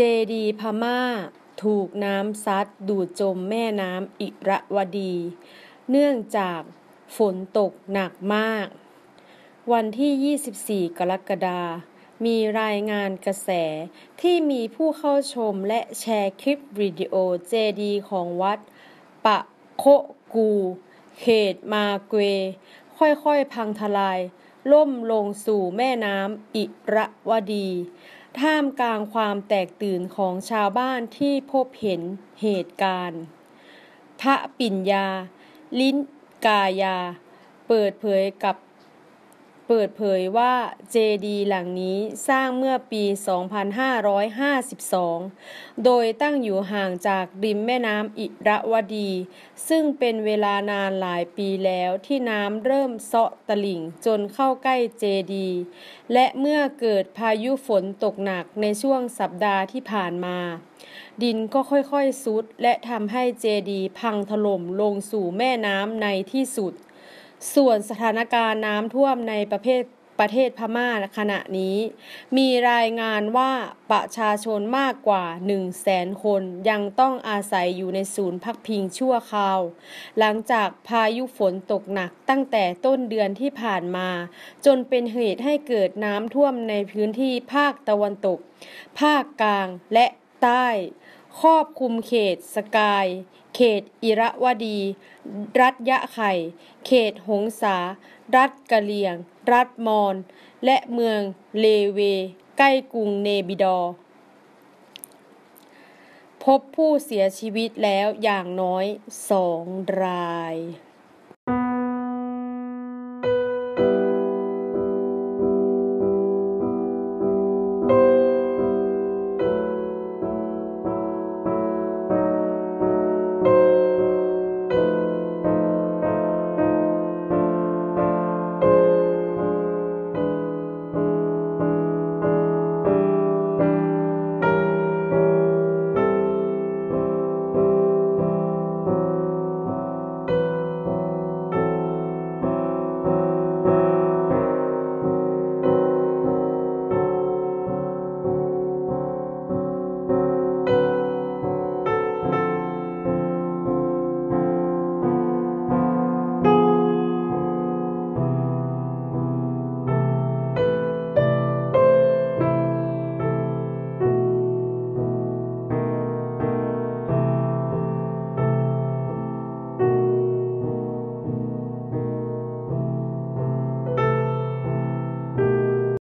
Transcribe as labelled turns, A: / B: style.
A: เจดีพม่า ถูกน้ำซัดดูดจมแม่น้ำอิระวดี เนื่องจากฝนตกหนักมาก วันที่ 24 กรกฎามีรายงานกระแสที่มีผู้เข้าชมและแชร์คลิปวิดีโอเจดีของวัด ปะโคกู เขตมาเกว ค่อยๆ พังทลาย ล่มลงสู่แม่น้ำอิระวดี ท่ามกลางความแตกตื่นของชาวบ้านที่พบเห็นเหตุการณ์ พระปิญญาลิ้นกายา เปิดเผยกับ เปิดเผยว่าเจดีหลังนี้สร้างเมื่อปี 2552 โดยตั้งอยู่ห่างจากริมแม่น้ำอิระวดี ซึ่งเป็นเวลานานหลายปีแล้วที่น้ำเริ่มเซาะตลิ่งจนเข้าใกล้เจดี และเมื่อเกิดพายุฝนตกหนักในช่วงสัปดาห์ที่ผ่านมา ดินก็ค่อยๆซุดและทำให้เจดีพังถล่มลงสู่แม่น้ำในที่สุด ส่วนสถานการณ์น้ำท่วมในประเทศประเทศพม่าขณะนี้ มีรายงานว่าประชาชนมากกว่า 1 0 0 0 0แสนคนยังต้องอาศัยอยู่ในศูนย์พักพิงชั่วคราว หลังจากพายุฝนตกหนักตั้งแต่ต้นเดือนที่ผ่านมา จนเป็นเหตุให้เกิดน้ำท่วมในพื้นที่ภาคตะวันตก ภาคกลางและใต้ ครอบคุมเขต สกาย เขต อิระวดี รัฐยะไข่ เขตหงสา รัฐกะเหลี่ยง รัฐมอน และเมืองเลเว ใกล้กรุงเนบิดอ พบผู้เสียชีวิตแล้วอย่างน้อยสองราย